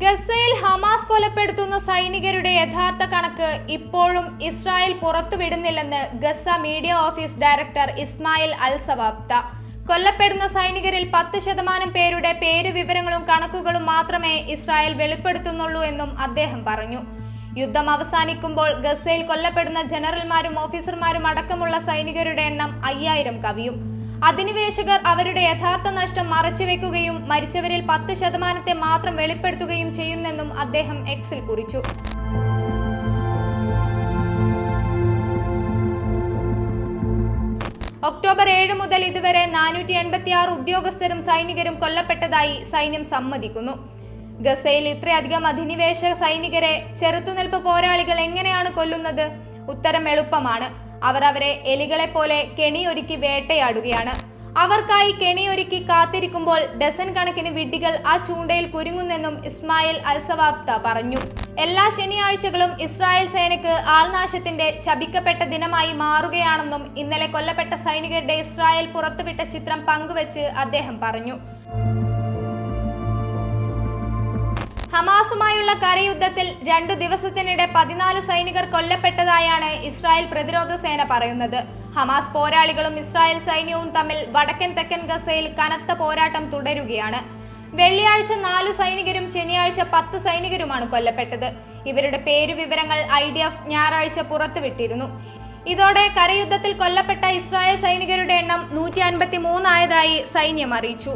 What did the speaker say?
ഗസയിൽ ഹമാസ് കൊലപ്പെടുത്തുന്ന സൈനികരുടെ യഥാർത്ഥ കണക്ക് ഇപ്പോഴും Israel പുറത്തുവിടുന്നില്ലെന്ന് Gaza media office director Ismail al Thawabta കൊല്ലപ്പെടുന്ന സൈനികരിൽ പത്ത് ശതമാനം പേരുടെ പേര് വിവരങ്ങളും കണക്കുകളും മാത്രമേ ഇസ്രായേൽ വെളിപ്പെടുത്തുന്നുള്ളൂ എന്നും അദ്ദേഹം പറഞ്ഞു. യുദ്ധം അവസാനിക്കുമ്പോൾ ഗസയിൽ കൊല്ലപ്പെടുന്ന ജനറൽമാരും ഓഫീസർമാരും അടക്കമുള്ള സൈനികരുടെ എണ്ണം അയ്യായിരം കവിയും. അധിനിവേശകർ അവരുടെ യഥാർത്ഥ നഷ്ടം മറച്ചുവെക്കുകയും മരിച്ചവരിൽ പത്ത് ശതമാനത്തെ മാത്രം വെളിപ്പെടുത്തുകയും ചെയ്യുന്നെന്നും അദ്ദേഹം എക്സിൽ കുറിച്ചു. ഒക്ടോബർ ഏഴ് മുതൽ ഇതുവരെ നാനൂറ്റി എൺപത്തി ആറ് ഉദ്യോഗസ്ഥരും സൈനികരും കൊല്ലപ്പെട്ടതായി സൈന്യം സമ്മതിക്കുന്നു. ഗസയിൽ ഇത്രയധികം അധിനിവേശ സൈനികരെ ചെറുത്തുനിൽപ്പ് പോരാളികൾ എങ്ങനെയാണ് കൊല്ലുന്നത്? ഉത്തരം എളുപ്പമാണ്. അവർ അവരെ എലികളെ പോലെ കെണിയൊരുക്കി വേട്ടയാടുകയാണ്. അവർക്കായി കെണിയൊരുക്കി കാത്തിരിക്കുമ്പോൾ ഡസൻ കണക്കിന് വിഡ്ഢികൾ ആ ചൂണ്ടയിൽ കുരുങ്ങുന്നെന്നും ഇസ്മായിൽ അൽസവാബ്ത പറഞ്ഞു. എല്ലാ ശനിയാഴ്ചകളും ഇസ്രായേൽ സേനയ്ക്ക് ആൾനാശത്തിന്റെ ശപിക്കപ്പെട്ട ദിനമായി മാറുകയാണെന്നും ഇന്നലെ കൊല്ലപ്പെട്ട സൈനികരുടെ ഇസ്രായേൽ പുറത്തുവിട്ട ചിത്രം പങ്കുവച്ച് അദ്ദേഹം പറഞ്ഞു. ഹമാസുമായുള്ള കരയുദ്ധത്തിൽ രണ്ടു ദിവസത്തിനിടെ പതിനാല് സൈനികർ കൊല്ലപ്പെട്ടതായാണ് ഇസ്രായേൽ പ്രതിരോധ സേന പറയുന്നത്. ഹമാസ് പോരാളികളും ഇസ്രായേൽ സൈന്യവും തമ്മിൽ വടക്കൻ തെക്കൻ ഗസയിൽ കനത്ത പോരാട്ടം തുടരുകയാണ്. വെള്ളിയാഴ്ച നാലു സൈനികരും ശനിയാഴ്ച പത്ത് സൈനികരുമാണ് കൊല്ലപ്പെട്ടത്. ഇവരുടെ പേരുവിവരങ്ങൾ ഐ ഡി എഫ് ഞായറാഴ്ച പുറത്തുവിട്ടിരുന്നു. ഇതോടെ കരയുദ്ധത്തിൽ കൊല്ലപ്പെട്ട ഇസ്രായേൽ സൈനികരുടെ എണ്ണം നൂറ്റി അൻപത്തി മൂന്നായതായി സൈന്യം അറിയിച്ചു.